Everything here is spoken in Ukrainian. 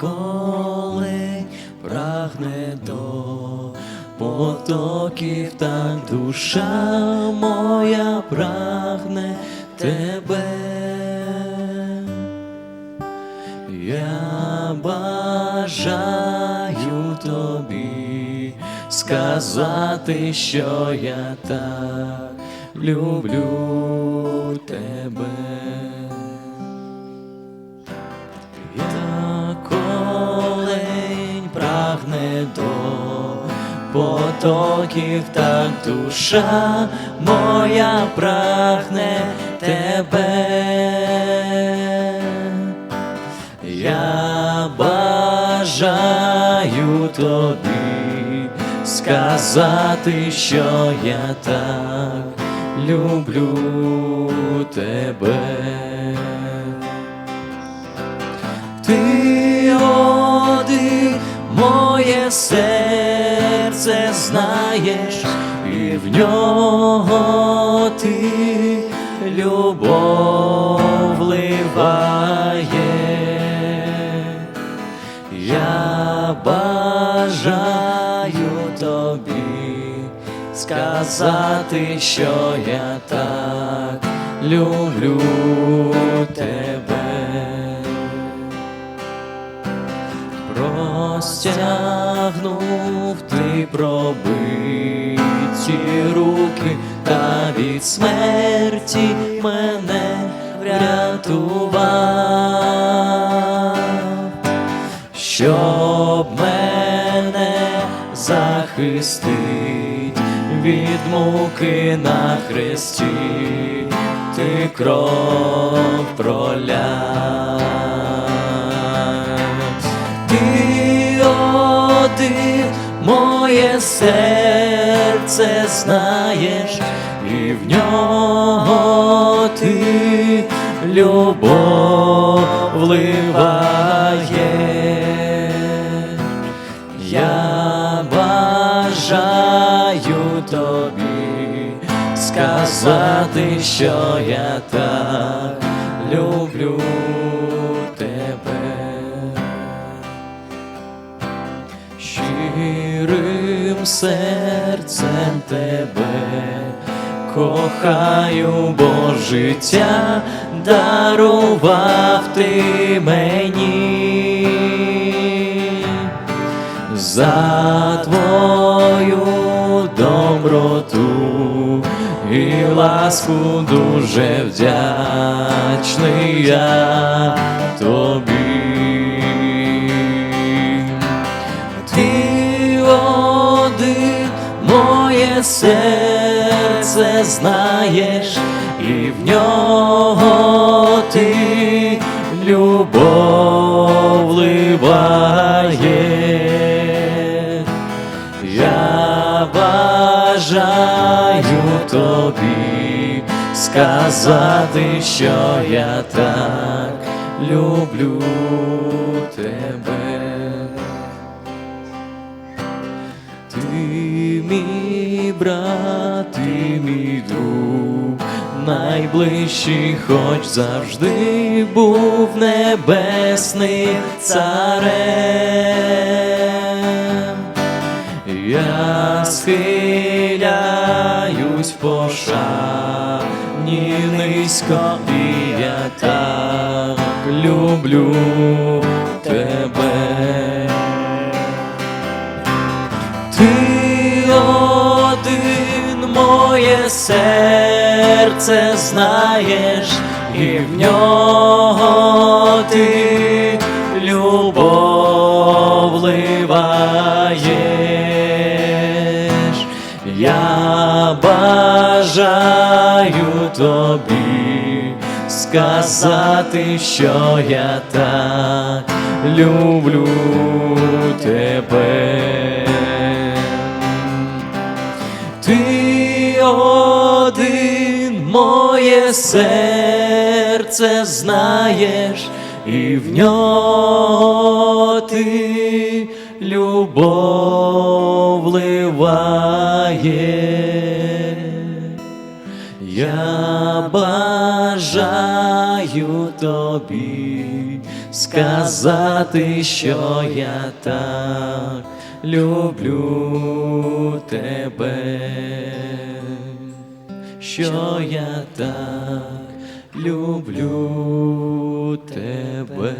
коли прагне до потоків, так душа моя прагне тебе. Я бажаю тобі сказати, що я так люблю тебе. До потоків, так душа моя прагне тебе. Я бажаю тобі сказати, що я так люблю тебе. Моє серце знаєш, і в нього ти любов вливаєш. Я бажаю тобі сказати, що я так люблю тебе. Простягнув ти пробиті руки, та від смерті мене врятував, щоб мене захистить від муки на хресті, ти кров проляв. Моє серце знаєш, і в нього ти любов вливаєш. Я бажаю тобі сказати, що я так люблю тебе. Серцем тебе. Кохаю, бо життя дарував ти мені. За твою доброту і ласку дуже вдячний я серце знаєш, і в нього ти любов вливаєш. Я бажаю тобі сказати, що я так люблю тебе. Друг, найближчий, хоч завжди був небесний царем. Я схиляюсь в пошані низько, і я так люблю серце знаєш, і в нього ти любов вливаєш. Я бажаю тобі сказати, що я так люблю тебе. Моє серце знаєш, і в нього ти любов вливаєш. Я бажаю тобі сказати, що я так люблю тебе, що я так люблю тебе.